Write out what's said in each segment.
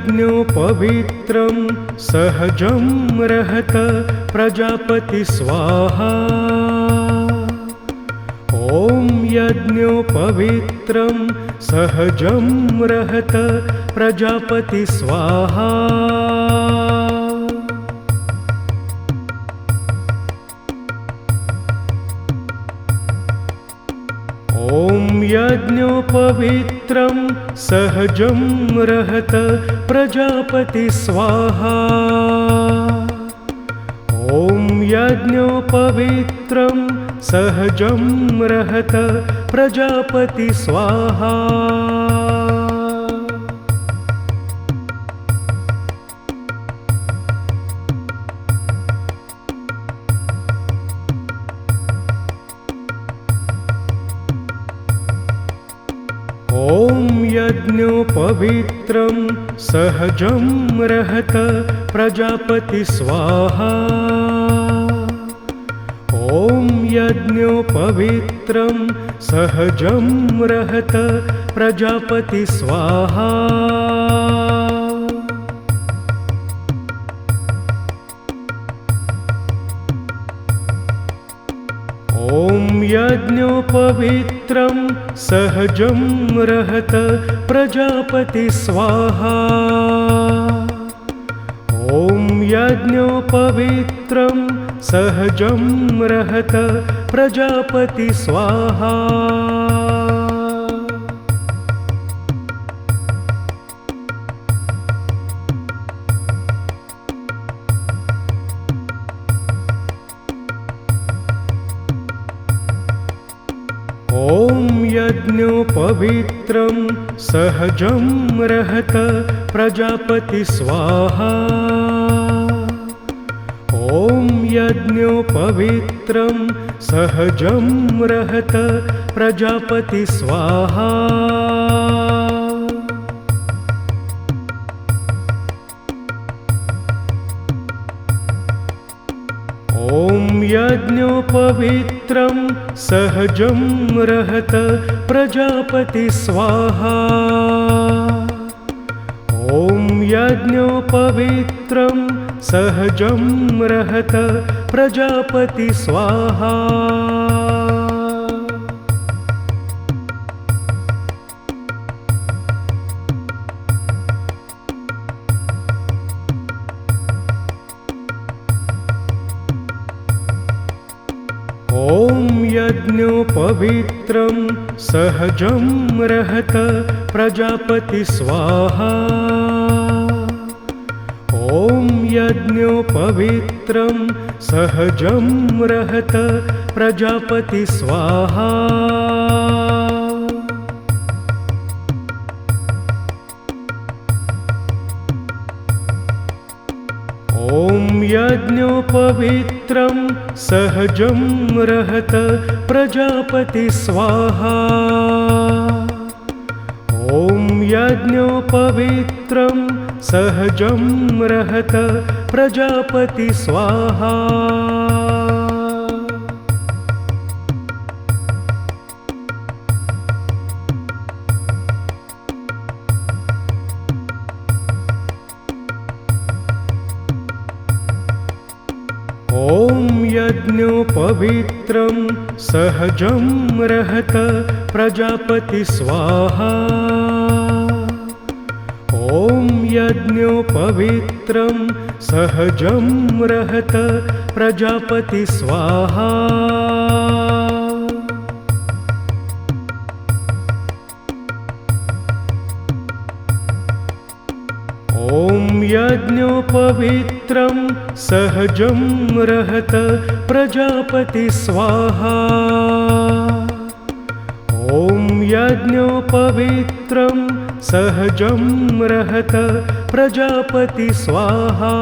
यज्ञोपवित्रं सहजं रहत प्रजापति स्वाहा। ॐ यज्ञोपवित्रं सहजं रहत प्रजापति स्वाहा यज्ञोपवित्रं सहजं रहत प्रजापति स्वाहा। ॐ यज्ञोपवित्रं सहजं रहत प्रजापति स्वाहा यज्ञोपवित्रं सहजं रहत प्रजापति स्वाहा। ॐ यज्ञोपवित्रं सहजं रहत प्रजापति स्वाहा यज्ञोपवित्रं सहजं रहत प्रजापति स्वाहा। ॐ यज्ञोपवित्रं सहजं रहत प्रजापति स्वाहा यज्ञोपवित्रं सहजं रहत प्रजापति स्वाहा। ॐ यज्ञोपवित्रं सहजं रहत प्रजापति स्वाहा यज्ञोपवित्रं सहजं रहत प्रजापति स्वाहा। ॐ यज्ञोपवित्रं सहजं रहत प्रजापति स्वाहा यज्ञोपवित्रं सहजं रहत प्रजापति स्वाहा। ॐ यज्ञोपवित्रं सहजं रहत प्रजापति स्वाहा यज्ञोपवित्रं सहजं रहत प्रजापति स्वाहा। ॐ यज्ञोपवित्रं सहजं रहत प्रजापति स्वाहा ॐ यज्ञोपवित्रं सहजं रहत प्रजापति स्वाहा। ॐ यज्ञोपवित्रं सहजं रहत प्रजापति स्वाहा यज्ञोपवित्रं सहजं रहत प्रजापति स्वाहा। ॐ यज्ञोपवित्रं सहजं रहत प्रजापति स्वाहा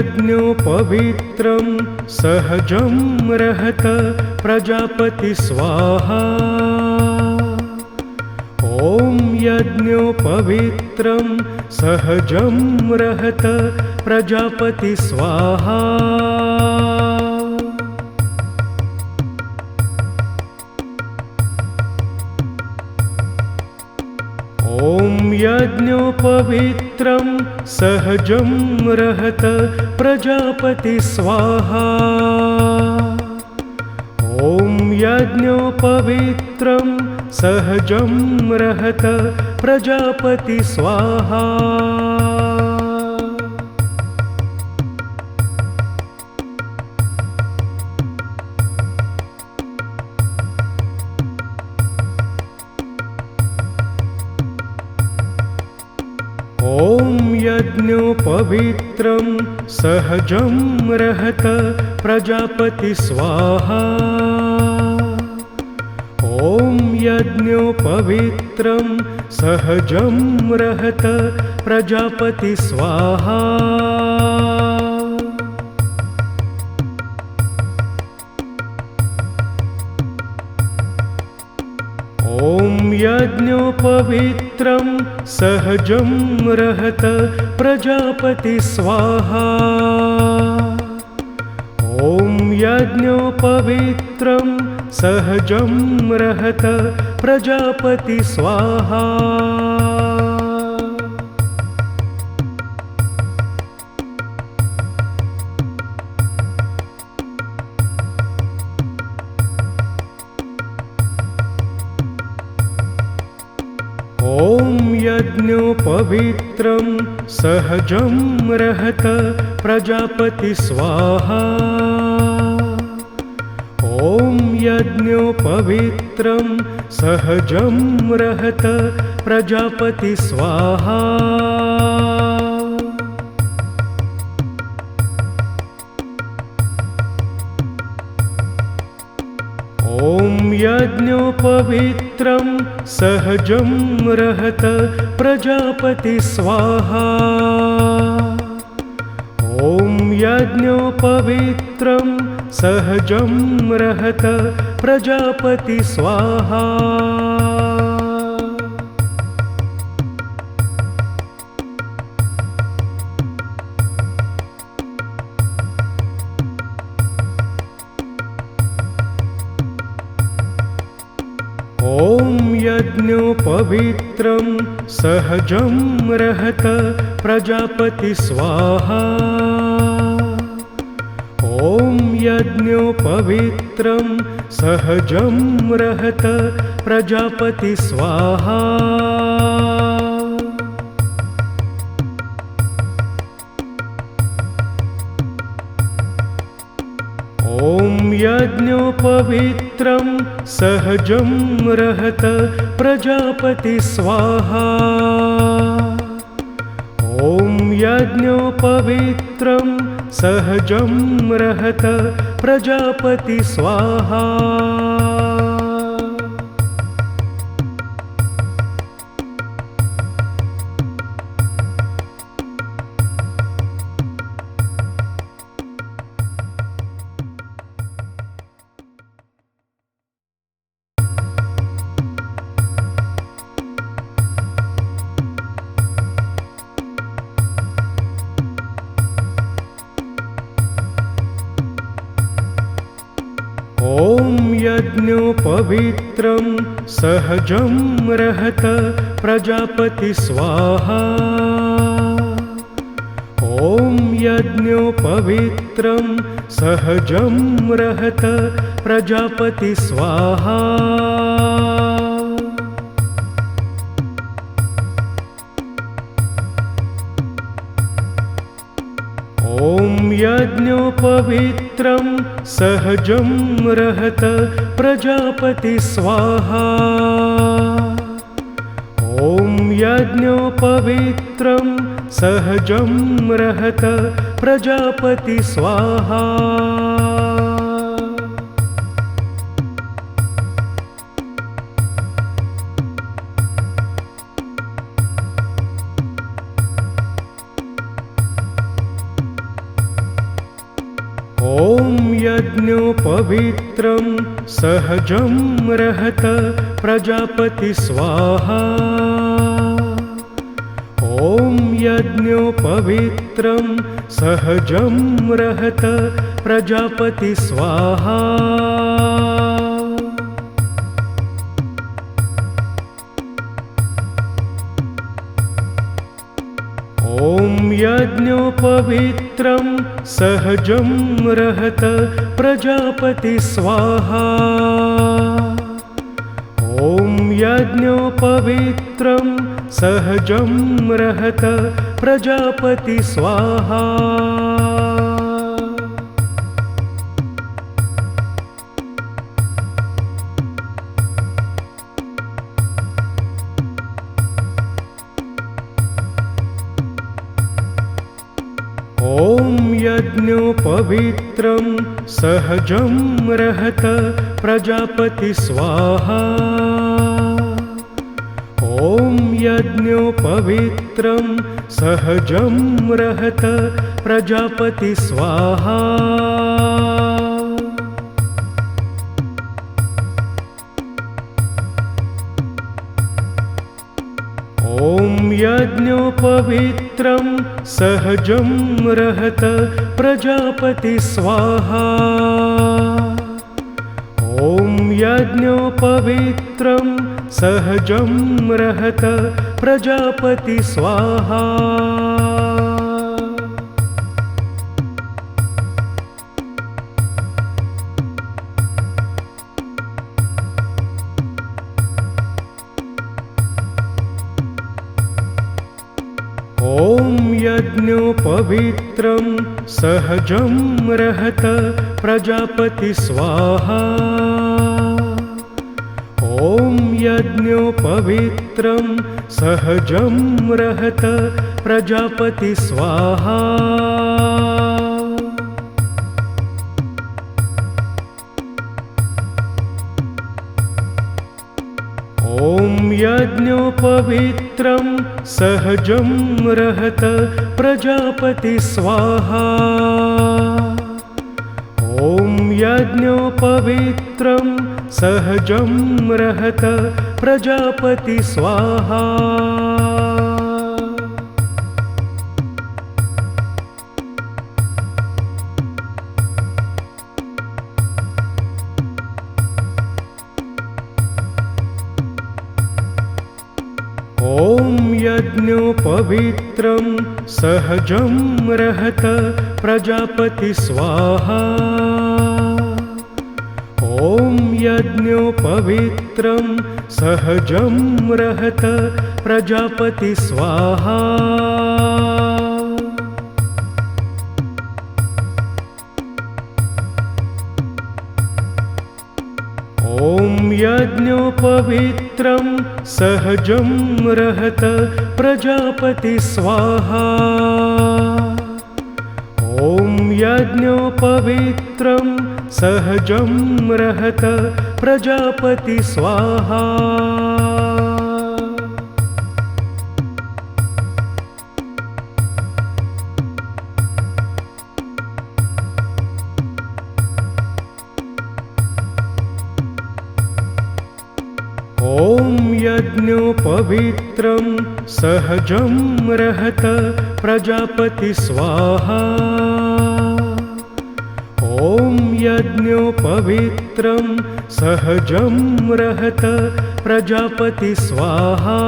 यज्ञोपवित्रं सहजं रहत प्रजापति स्वाहा। ॐ यज्ञोपवित्रं सहजं रहत प्रजापति स्वाहा यज्ञोपवित्रं सहजं रहत प्रजापति स्वाहा। ॐ यज्ञोपवित्रं सहजं रहत प्रजापति स्वाहा यज्ञोपवित्रं सहजं रहत प्रजापति स्वाहा। ॐ यज्ञोपवित्रं सहजं रहत प्रजापति स्वाहा यज्ञोपवित्रं सहजं रहत प्रजापति स्वाहा। ॐ यज्ञोपवित्रं सहजं रहत प्रजापति स्वाहा यज्ञोपवित्रं सहजं रहत प्रजापति स्वाहा। ॐ यज्ञोपवित्रं सहजं रहत प्रजापति स्वाहा यज्ञोपवित्रं सहजं रहत प्रजापति स्वाहा। ॐ यज्ञोपवित्रं सहजं रहत प्रजापति स्वाहा यज्ञोपवित्रं सहजं रहत प्रजापति स्वाहा। ॐ यज्ञोपवित्रं सहजं रहत प्रजापति स्वाहा यज्ञोपवित्रं सहजं रहत प्रजापति स्वाहा। ॐ यज्ञोपवित्रं सहजं रहत प्रजापति स्वाहा यज्ञोपवित्रं सहजं रहत प्रजापति स्वाहा। ॐ यज्ञोपवित्रं सहजं रहत प्रजापति स्वाहा यज्ञोपवित्रं सहजं रहत प्रजापति स्वाहा। ॐ यज्ञोपवित्रं सहजं रहत प्रजापति स्वाहा ज्ञोपवित्रं सहजं रहत प्रजापति स्वाहा। ॐ यज्ञोपवित्रं सहजं रहत प्रजापति स्वाहा। यज्ञोपवित्रं सहजं रहत प्रजापति स्वाहा। ॐ यज्ञोपवित्रं सहजं रहत प्रजापति स्वाहा यज्ञोपवित्रं सहजं रहत प्रजापति स्वाहा। ॐ यज्ञोपवित्रं सहजं रहत प्रजापति स्वाहा यज्ञोपवित्रं सहजं रहत प्रजापति स्वाहा। ॐ यज्ञोपवित्रं सहजं रहत प्रजापति स्वाहा यज्ञोपवित्रं सहजं रहत प्रजापति स्वाहा। ॐ यज्ञोपवित्रं सहजं रहत प्रजापति स्वाहा यज्ञोपवित्रं सहजं रहत प्रजापति स्वाहा। ॐ यज्ञोपवित्रं सहजं रहत प्रजापति स्वाहा ॐ यज्ञोपवित्रं सहजं रहत प्रजापति स्वाहा। ॐ यज्ञोपवित्रं सहजं रहत प्रजापति स्वाहा यज्ञोपवित्रं सहजं रहत प्रजापति स्वाहा। ॐ यज्ञोपवित्रं सहजं रहत प्रजापति स्वाहा ॐ यज्ञोपवित्रं सहजं रहत प्रजापति स्वाहा। ॐ यज्ञोपवित्रं सहजं रहत प्रजापति स्वाहा